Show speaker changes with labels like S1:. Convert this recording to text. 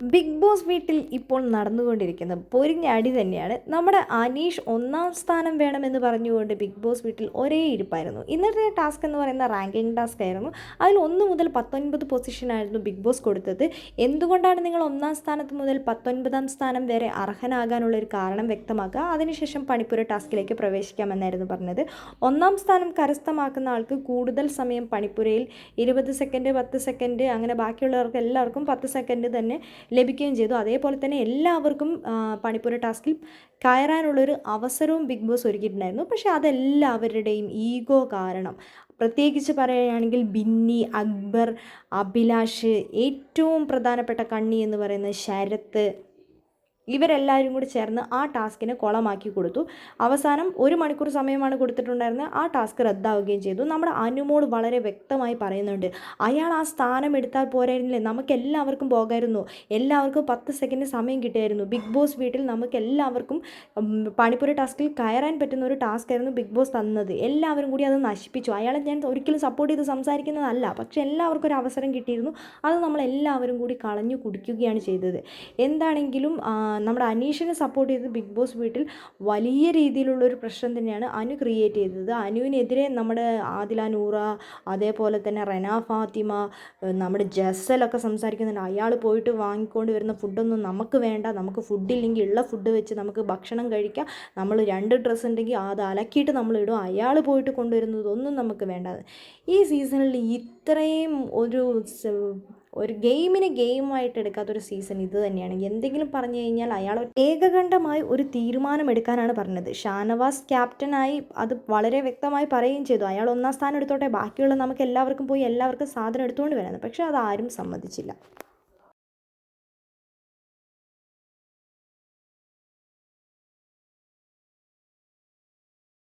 S1: Big boss വീട്ടിൽ ഇപ്പോൾ നടന്നുകൊണ്ടിരിക്കുന്ന പൊരിഞ്ഞടി തന്നെയാണ്. നമ്മുടെ അനീഷ് ഒന്നാം സ്ഥാനം വേണമെന്ന് പറഞ്ഞുകൊണ്ട് ബിഗ് ബോസ് വീട്ടിൽ ഒരേ ഇരിപ്പായിരുന്നു. ഇന്നത്തെ ടാസ്ക് എന്ന് പറയുന്ന റാങ്കിങ് ടാസ്ക് ആയിരുന്നു. അതിൽ ഒന്ന് മുതൽ പത്തൊൻപത് പൊസിഷനായിരുന്നു ബിഗ് ബോസ് കൊടുത്തത്. എന്തുകൊണ്ടാണ് നിങ്ങൾ ഒന്നാം സ്ഥാനത്ത് മുതൽ പത്തൊൻപതാം സ്ഥാനം വരെ അർഹനാകാനുള്ള ഒരു കാരണം വ്യക്തമാക്കുക? അതിനുശേഷം പണിപ്പുര ടാസ്കിലേക്ക് പ്രവേശിക്കാമെന്നായിരുന്നു പറഞ്ഞത്. ഒന്നാം സ്ഥാനം കരസ്ഥമാക്കുന്ന ആൾക്ക് കൂടുതൽ സമയം പണിപ്പുരയിൽ ഇരുപത് സെക്കൻഡ് പത്ത് സെക്കൻഡ് അങ്ങനെ ബാക്കിയുള്ളവർക്ക് എല്ലാവർക്കും പത്ത് സെക്കൻഡ് തന്നെ ലഭിക്കുകയും ചെയ്തു. അതേപോലെ തന്നെ എല്ലാവർക്കും പണിപ്പുര ടാസ്കിൽ കയറാനുള്ളൊരു അവസരവും ബിഗ് ബോസ് ഒരുക്കിയിട്ടുണ്ടായിരുന്നു. പക്ഷേ അതെല്ലാവരുടെയും ഈഗോ കാരണം. പ്രത്യേകിച്ച് പറയുകയാണെങ്കിൽ ബിന്നി അക്ബർ അഭിലാഷ് ഏറ്റവും പ്രധാനപ്പെട്ട കണ്ണി എന്ന് പറയുന്നത് ശരത്ത് ഇവരെല്ലാവരും കൂടി ചേർന്ന് ആ ടാസ്കിനെ കുളമാക്കി കൊടുത്തു. അവസാനം ഒരു മണിക്കൂർ സമയമാണ് കൊടുത്തിട്ടുണ്ടായിരുന്നത്. ആ ടാസ്ക് റദ്ദാവുകയും ചെയ്തു. നമ്മുടെ അനുമോൾ വളരെ വ്യക്തമായി പറയുന്നുണ്ട്. അയാൾ ആ സ്ഥാനം എടുത്താൽ പോരായിരുന്നില്ലേ? നമുക്ക് എല്ലാവർക്കും പോകായിരുന്നു. എല്ലാവർക്കും പത്ത് സെക്കൻഡ് സമയം കിട്ടിയായിരുന്നു. ബിഗ് ബോസ് വീട്ടിൽ നമുക്ക് എല്ലാവർക്കും പണിപ്പുര ടാസ്കിൽ കയറാൻ പറ്റുന്ന ഒരു ടാസ്ക് ആയിരുന്നു ബിഗ് ബോസ് തന്നത്. എല്ലാവരും കൂടി അത് നശിപ്പിച്ചു. അയാളെ ഞാൻ ഒരിക്കലും സപ്പോർട്ട് ചെയ്ത് സംസാരിക്കുന്നതല്ല. പക്ഷേ എല്ലാവർക്കും ഒരു അവസരം കിട്ടിയിരുന്നു. അത് നമ്മൾ എല്ലാവരും കൂടി കളഞ്ഞു കുടിക്കുകയാണ് ചെയ്തത്. എന്താണെങ്കിലും നമ്മുടെ അനീഷിനെ സപ്പോർട്ട് ചെയ്ത് ബിഗ് ബോസ് വീട്ടിൽ വലിയ രീതിയിലുള്ള ഒരു പ്രശ്നം തന്നെയാണ് അനു ക്രിയേറ്റ് ചെയ്തത്. അനുവിനെതിരെ നമ്മുടെ ആദില നൂറ അതേപോലെ തന്നെ റെന ഫാത്തിമ നമ്മുടെ ജസലൊക്കെ സംസാരിക്കുന്നുണ്ട്. അയാൾ പോയിട്ട് വാങ്ങിക്കൊണ്ട് വരുന്ന ഫുഡൊന്നും നമുക്ക് വേണ്ട. നമുക്ക് ഫുഡില്ലെങ്കിൽ ഉള്ള ഫുഡ് വെച്ച് നമുക്ക് ഭക്ഷണം കഴിക്കാം. നമ്മൾ രണ്ട് ഡ്രസ്സ് ഉണ്ടെങ്കിൽ അത് അലക്കിയിട്ട് നമ്മൾ ഇടും. അയാൾ പോയിട്ട് കൊണ്ടുവരുന്നതൊന്നും നമുക്ക് വേണ്ട ഈ സീസണിൽ ഇത്രയും ഒരു ഒരു ഗെയിമിനെ ഗെയിമായിട്ട് എടുക്കാത്തൊരു സീസൺ ഇത് തന്നെയാണ്. എന്തെങ്കിലും പറഞ്ഞു കഴിഞ്ഞാൽ അയാൾ ഏകകണ്ഠമായി ഒരു തീരുമാനം എടുക്കാനാണ് പറഞ്ഞത്. ഷാനവാസ് ക്യാപ്റ്റനായി അത് വളരെ വ്യക്തമായി പറയുകയും ചെയ്തു. അയാൾ ഒന്നാം സ്ഥാനം എടുത്തോട്ടെ ബാക്കിയുള്ള നമുക്ക് എല്ലാവർക്കും പോയി എല്ലാവർക്കും സാധനം എടുത്തുകൊണ്ട് വരാമെന്ന്. പക്ഷേ അത് ആരും സമ്മതിച്ചില്ല.